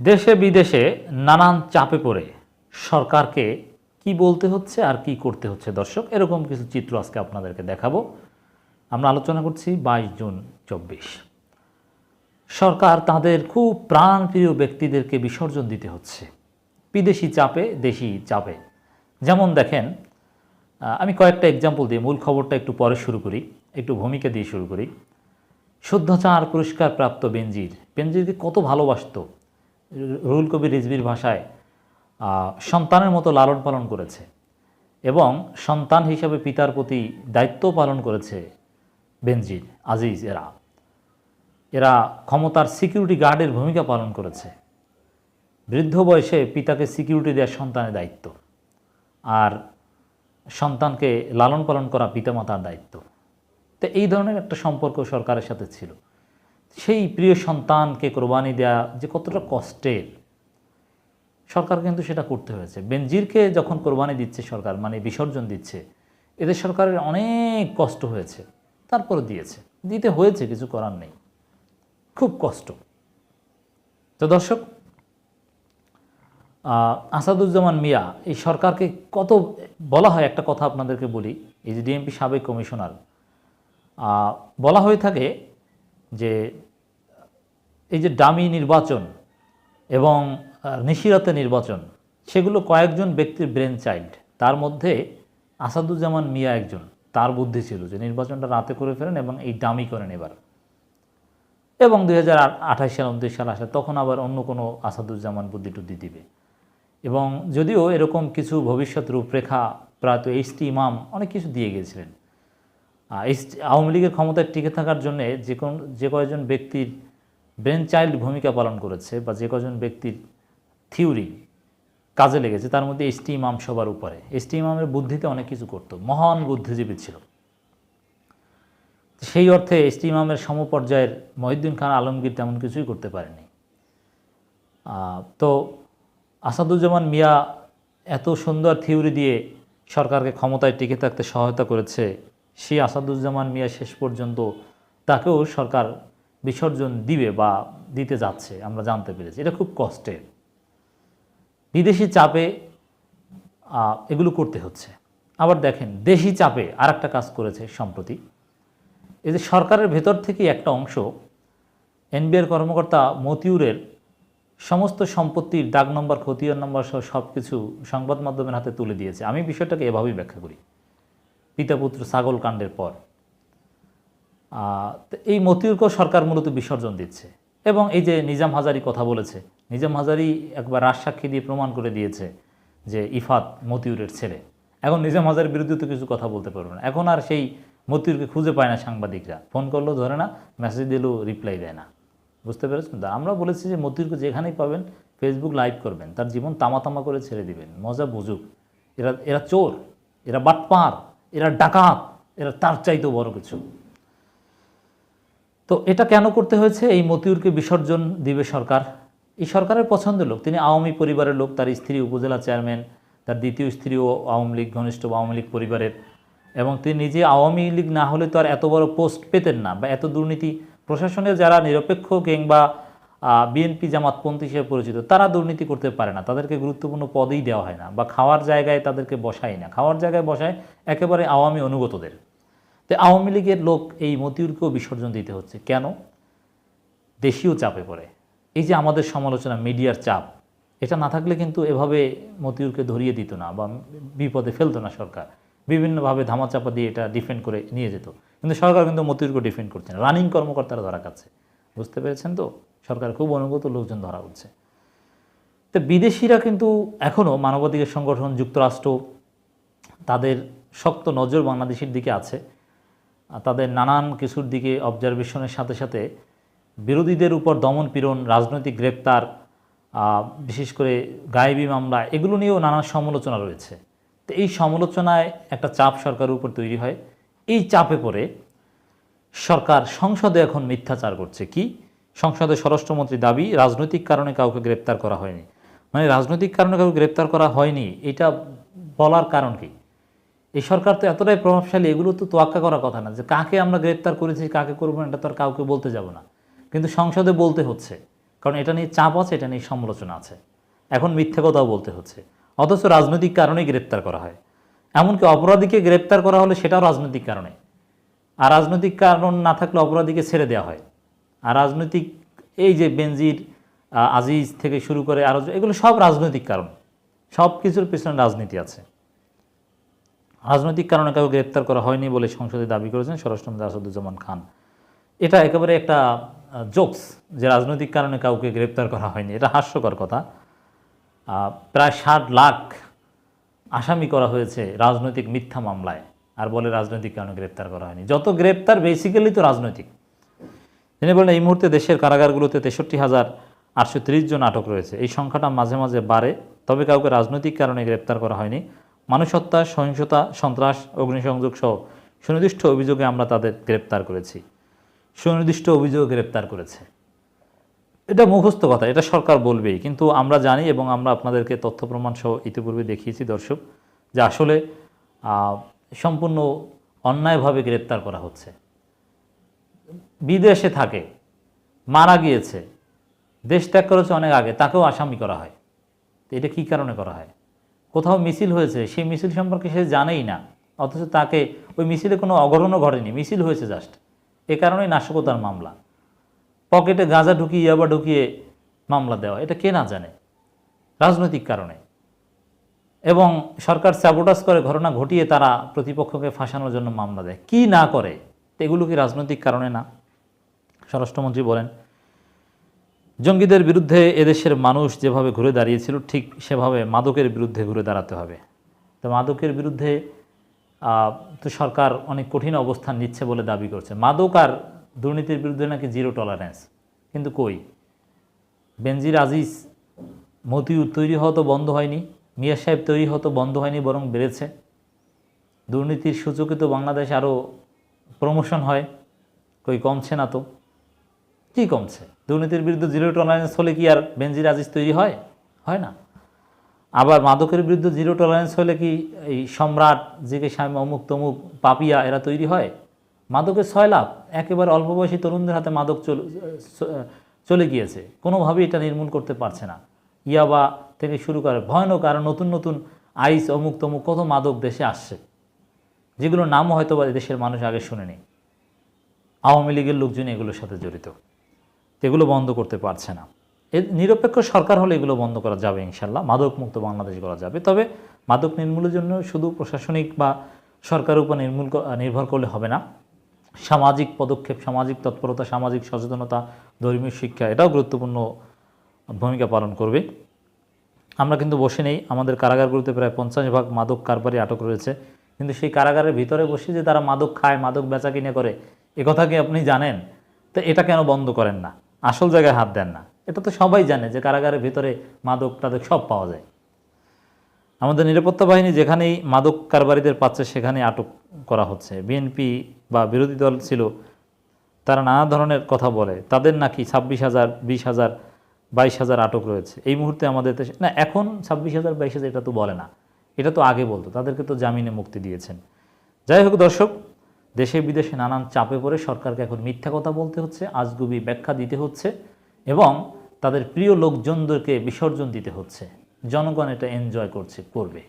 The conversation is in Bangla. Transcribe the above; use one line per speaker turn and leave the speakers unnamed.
দেশে বিদেশে নানান চাপে পড়ে সরকারকে কি বলতে হচ্ছে আর কি করতে হচ্ছে? দর্শক, এরকম কিছু চিত্র আজকে আপনাদেরকে দেখাবো। আমরা আলোচনা করছি বাইশ জুন চব্বিশ। সরকার তাদের খুব প্রাণপ্রিয় ব্যক্তিদেরকে বিসর্জন দিতে হচ্ছে। বিদেশি চাপে, দেশি চাপে। যেমন দেখেন আমি কয়েকটা এক্সাম্পল দিয়ে মূল খবরটা একটু পরে শুরু করি, একটু ভূমিকা দিয়ে শুরু করি। শুদ্ধাচার পুরস্কার প্রাপ্ত বেঞ্জির বেনজিরকে কত ভালোবাসতো রুহুল কবির রিজবির ভাষায় সন্তানের মতো লালন পালন করেছে এবং সন্তান হিসাবে পিতার প্রতি দায়িত্ব পালন করেছে বেনজির আজিজ এরা। এরা ক্ষমতার সিকিউরিটি গার্ডের ভূমিকা পালন করেছে। বৃদ্ধ বয়সে পিতাকে সিকিউরিটি দেওয়ার সন্তানের দায়িত্ব আর সন্তানকে লালন পালন করা পিতামাতার দায়িত্ব। তো এই ধরনের একটা সম্পর্ক সরকারের সাথে ছিল। সেই প্রিয় সন্তানকে কোরবানি দেওয়া যে কতটা কষ্টের, সরকার কিন্তু সেটা করতে হয়েছে। বেনজিরকে যখন কোরবানি দিচ্ছে সরকার মানে বিসর্জন দিচ্ছে, এদের সরকারের অনেক কষ্ট হয়েছে, তারপরে দিয়েছে। দিতে হয়েছে, কিছু করার নেই। খুব কষ্ট। তো দর্শক আসাদুজ্জামান মিয়া, এই সরকারকে কত, বলা হয়, একটা কথা আপনাদেরকে বলি, এই যে ডিএমপি সাবেক কমিশনার বলা হয়ে থাকে যে এই যে ডামি নির্বাচন এবং নিশিরাতে নির্বাচন, সেগুলো কয়েকজন ব্যক্তির ব্রেন চাইল্ড তার মধ্যে আসাদুজ্জামান মিয়া একজন, তার বুদ্ধি ছিল যে নির্বাচনটা রাতে করে ফেলেন এবং এই ডামি করেন এবার এবং দুই হাজার আঠাশ সাল, উনত্রিশ সাল আসে তখন আবার অন্য কোনো আসাদুজ্জামান বুদ্ধি টুদ্ধি দিবে। এবং যদিও এরকম কিছু ভবিষ্যৎ রূপরেখা প্রায়ত এইচটি ইমাম অনেক কিছু দিয়ে গিয়েছিলেন আওয়ামী লীগের ক্ষমতায় টিকে থাকার জন্য যে কোন যে কয়জন ব্যক্তির ব্রেন চাইল্ড ভূমিকা পালন করেছে বা যে কয়জন ব্যক্তির থিওরি কাজে লেগেছে, তার মধ্যে এসটি ইমাম সবার উপরে। এস টি ইমামের বুদ্ধিতে অনেক কিছু করতো, মহান বুদ্ধিজীবী ছিল। সেই অর্থে এস টি ইমামের সমপর্যায়ের মহিউদ্দিন খান আলমগীর তেমন কিছুই করতে পারেনি। তো আসাদুজ্জামান মিয়া এত সুন্দর থিওরি দিয়ে সরকারকে ক্ষমতায় টিকে থাকতে সহায়তা করেছে সেই আসাদুজ্জামান মিয়া শেষ পর্যন্ত তাকেও সরকার বিসর্জন দিবে বা দিতে যাচ্ছে, আমরা জানতে পেরেছি। এটা খুব কষ্টের। বিদেশি চাপে এগুলো করতে হচ্ছে। আবার দেখেন, দেশি চাপে আর একটা কাজ করেছে সম্প্রতি। এই যে সরকারের ভেতর থেকে একটা অংশ, এনবিআর কর্মকর্তা মতিউরের সমস্ত সম্পত্তির ডাক নম্বর, খতিয়ান নম্বর সহ সব কিছু সংবাদ মাধ্যমের হাতে তুলে দিয়েছে। আমি বিষয়টাকে এভাবেই ব্যাখ্যা করি। পিতাপুত্র ছাগল কাণ্ডের পর। এই মতিউরকেও সরকার মূলত বিসর্জন দিচ্ছে। এবং এই যে নিজাম হাজারি কথা বলেছে, নিজাম হাজারি একবার রাজসাক্ষী দিয়ে প্রমাণ করে দিয়েছে যে ইফাত মতিউরের ছেলে। এখন নিজাম হাজারের বিরুদ্ধে তো কিছু কথা বলতে পারবে না। এখন আর সেই মতিউরকে খুঁজে পায় না সাংবাদিকরা। ফোন করলেও ধরে না, মেসেজ দিলেও রিপ্লাই দেয় না। বুঝতে পেরেছেন? তো আমরা বলেছি যে মতিউরকে যেখানেই পাবেন ফেসবুক লাইভ করবেন। তার জীবন তামা তামা করে ছেড়ে দিবেন। মজা বুঝুক। এরা এরা চোর। এরা বাটপার। এরা ডাকাত, এরা তার চাইতেও বড় কিছু। তো এটা কেন করতে হয়েছে? এই মতিউরকে বিসর্জন দিবে সরকার। এই সরকারের পছন্দের লোক, তিনি আওয়ামী পরিবারের লোক, তার স্ত্রী উপজেলা চেয়ারম্যান, তার দ্বিতীয় স্ত্রীও আওয়ামী লীগ, ঘনিষ্ঠ আওয়ামী লীগ পরিবারের। এবং তিনি নিজে আওয়ামী লীগ না হলে তো আর এত বড় পোস্ট পেতেন না, বা এত দুর্নীতি প্রশাসনের যারা নিরপেক্ষ কিংবা বিএনপি জামাতপন্থী হিসেবে পরিচিত, তারা দুর্নীতি করতে পারে না, তাদেরকে গুরুত্বপূর্ণ পদেই দেওয়া হয় না বা খাওয়ার জায়গায় তাদেরকে বসায় না। খাওয়ার জায়গায় বসায় একেবারে আওয়ামী অনুগতদের। তো আওয়ামী লীগের লোক এই মতিউরকেও বিসর্জন দিতে হচ্ছে। কেন? দেশীয় চাপে পড়ে। এই যে আমাদের সমালোচনা, মিডিয়ার চাপ, এটা না থাকলে কিন্তু এভাবে মতিউরকে ধরিয়ে দিত না বা বিপদে ফেলতো না সরকার। বিভিন্নভাবে ধামাচাপা দিয়ে এটা ডিফেন্ড করে নিয়ে যেত। কিন্তু সরকার কিন্তু মতিউরকে ডিফেন্ড করছে না। রানিং কর্মকর্তারা ধরা কাছে বুঝতে পেরেছেন তো? সরকার খুব অনুগত লোকজন ধরা হচ্ছে তো বিদেশিরা কিন্তু এখনও মানবাধিকার সংগঠন, যুক্তরাষ্ট্র তাদের শক্ত নজর বাংলাদেশের দিকে আছে। তাদের নানান কিছুর দিকে অবজারভেশনের সাথে সাথে বিরোধীদের উপর দমন পীড়ন, রাজনৈতিক গ্রেপ্তার বিশেষ করে গায়েবী মামলা, এগুলো নিয়েও নানান সমালোচনা রয়েছে। তো এই সমালোচনায় একটা চাপ সরকারের উপর তৈরি হয়। এই চাপে পড়ে সরকার সংসদে এখন মিথ্যাচার করছে। কি? সংসদে স্বরাষ্ট্রমন্ত্রী দাবি, রাজনৈতিক কারণে কাউকে গ্রেপ্তার করা হয়নি। মানে রাজনৈতিক কারণে কাউকে গ্রেপ্তার করা হয়নি, এটা বলার কারণ কি? এই সরকার তো এতটাই প্রভাবশালী, এগুলো তো তোয়াক্কা করার কথা না, যে কাকে আমরা গ্রেপ্তার করেছি, কাকে করব না, এটা তো আর কাউকে বলতে যাব না। কিন্তু সংসদে বলতে হচ্ছে, কারণ এটা নিয়ে চাপ আছে, এটা নিয়ে সমালোচনা আছে। এখন মিথ্যে কথাও বলতে হচ্ছে, অথচ রাজনৈতিক কারণেই গ্রেপ্তার করা হয়। এমনকি অপরাধীকে গ্রেপ্তার করা হলে সেটাও রাজনৈতিক কারণে। আর রাজনৈতিক কারণ না থাকলে অপরাধীকে ছেড়ে দেওয়া হয়। আর রাজনৈতিক এই যে বেনজির আজিজ থেকে শুরু করে আরও এগুলো সব রাজনৈতিক কারণ। সব কিছুর পেছনে রাজনীতি আছে। রাজনৈতিক কারণে কাউকে গ্রেপ্তার করা হয়নি বলে সংসদে দাবি করেছেন স্বরাষ্ট্রমন্ত্রী আসাদুজ্জামান খান। এটা একেবারে একটা জোকস যে রাজনৈতিক কারণে কাউকে গ্রেপ্তার করা হয়নি। এটা হাস্যকর কথা। প্রায় ষাট লাখ আসামি করা হয়েছে রাজনৈতিক মিথ্যা মামলায়, আর বলে রাজনৈতিক কারণে গ্রেপ্তার করা হয়নি। যত গ্রেপ্তার বেসিক্যালি তো রাজনৈতিক। তিনি বলেন, এই মুহূর্তে দেশের কারাগারগুলোতে তেষট্টি হাজার আটশো জন আটক রয়েছে। এই সংখ্যাটা মাঝে মাঝে বাড়ে, তবে কাউকে রাজনৈতিক কারণে গ্রেপ্তার করা হয়নি। মানুষ হত্যা সহিংসতা, সন্ত্রাস, অগ্নিসংযোগ সহ সুনির্দিষ্ট অভিযোগে আমরা তাদের গ্রেপ্তার করেছি। সুনির্দিষ্ট অভিযোগে গ্রেপ্তার করেছে। এটা মুখস্থ কথা, এটা সরকার বলবেই। কিন্তু আমরা জানি এবং আমরা আপনাদেরকে তথ্য প্রমাণ সহ ইতিপূর্বে দেখিয়েছি, দর্শক, যে আসলে সম্পূর্ণ অন্যায়ভাবে গ্রেপ্তার করা হচ্ছে। বিদেশে থাকে, মারা গিয়েছে, দেশ ত্যাগ করেছে অনেক আগে, তাকেও আসামি করা হয়। তো এটা কী কারণে করা হয়? কোথাও মিছিল হয়েছে, সেই মিছিল সম্পর্কে সে জানেই না, অথচ তাকে ওই মিছিলে কোনো অঘটনও ঘটেনি, মিছিল হয়েছে জাস্ট। এ কারণেই নাশকতার মামলা। পকেটে গাঁজা ঢুকিয়ে, ইয়াবা ঢুকিয়ে মামলা দেওয়া, এটা কে না জানে? রাজনৈতিক কারণে। এবং সরকার স্যাবোটাস করে ঘটনা ঘটিয়ে তারা প্রতিপক্ষকে ফাঁসানোর জন্য মামলা দেয়। কি না করে? এগুলো কি রাজনৈতিক কারণে না? স্বরাষ্ট্রমন্ত্রী বলেন, জঙ্গিদের বিরুদ্ধে এদেশের মানুষ যেভাবে ঘুরে দাঁড়িয়েছিল, ঠিক সেভাবে মাদকের বিরুদ্ধে ঘুরে দাঁড়াতে হবে। তো মাদকের বিরুদ্ধে তো সরকার অনেক কঠিন অবস্থান নিচ্ছে বলে দাবি করছে। মাদক আর দুর্নীতির বিরুদ্ধে নাকি জিরো টলারেন্স। কিন্তু কই? বেনজির আজিজ মতিউর তৈরি হওয়া তো বন্ধ হয়নি, মিয়া সাহেব তৈরি হওয়া তো বন্ধ হয়নি, বরং বেড়েছে। দুর্নীতির সূচকে তো বাংলাদেশ আরও প্রমোশন হয়, কই কমছে না তো? কি কমছে? দুর্নীতির বিরুদ্ধে জিরো টলারেন্স হলে কি আর বেনজির আজিজ তৈরি হয়? হয় না। আবার মাদকের বিরুদ্ধে জিরো টলারেন্স হলে কি এই সম্রাট জেকে স্বামী অমুক তমুক, পাপিয়া এরা তৈরি হয়? মাদকের ছয় লাভ। একেবারে অল্প বয়সী তরুণদের হাতে মাদক চলে গিয়েছে। কোনোভাবেই এটা নির্মূল করতে পারছে না। ইয়াবা থেকে শুরু করে ভয়ানক আর নতুন নতুন আইস, অমুক তমুক কত মাদক দেশে আসছে। যেগুলোর নামও হয়তো বা দেশের মানুষ আগে শুনেনি। আওয়ামী লীগের লোকজন এগুলোর সাথে জড়িত। এগুলো বন্ধ করতে পারছে না। এর নিরপেক্ষ সরকার হলে এগুলো বন্ধ করা যাবে ইনশাল্লাহ মাদক মুক্ত বাংলাদেশ করা যাবে। তবে মাদক নির্মূলের জন্য শুধু প্রশাসনিক বা সরকারের উপর নির্মূল নির্ভর করলে হবে না। সামাজিক পদক্ষেপ, সামাজিক তৎপরতা, সামাজিক সচেতনতা, ধর্মীয় শিক্ষা, এটাও গুরুত্বপূর্ণ ভূমিকা পালন করবে। আমরা কিন্তু বসে নেই। আমাদের কারাগারগুলোতে প্রায় পঞ্চাশ ভাগ মাদক কারবারি আটক রয়েছে। কিন্তু সেই কারাগারের ভিতরে বসে যে তারা মাদক খায়, মাদক বেচা কিনে করে, এ কথা কি আপনি জানেন? তো এটা কেন বন্ধ করেন না? আসল জায়গায় হাত দেন না। এটা তো সবাই জানে যে কারাগারের ভিতরে মাদক টাদক সব পাওয়া যায়। আমাদের নিরাপত্তা বাহিনী যেখানেই মাদক কারবারিদের পাচ্ছে, সেখানে আটক করা হচ্ছে। বিএনপি বা বিরোধী দল ছিল, তারা নানা ধরনের কথা বলে। তাদের নাকি ছাব্বিশ হাজার, বিশ হাজার, বাইশ হাজার আটক রয়েছে। এই মুহূর্তে আমাদের দেশে না, এখন ছাব্বিশ হাজার, বাইশ হাজার এটা তো বলে না। এটা তো আগে বলতো, তাদেরকে তো জামিনে মুক্তি দিয়েছেন। যাই হোক দর্শক, দেশে বিদেশে নানান চাপে পড়ে সরকারকে এখন মিথ্যা কথা বলতে হচ্ছে, আজগুবি ব্যাখ্যা দিতে হচ্ছে এবং তাদের প্রিয় লোকজনদেরকে বিসর্জন দিতে হচ্ছে। জনগণ এটা এনজয় করছে, করবে।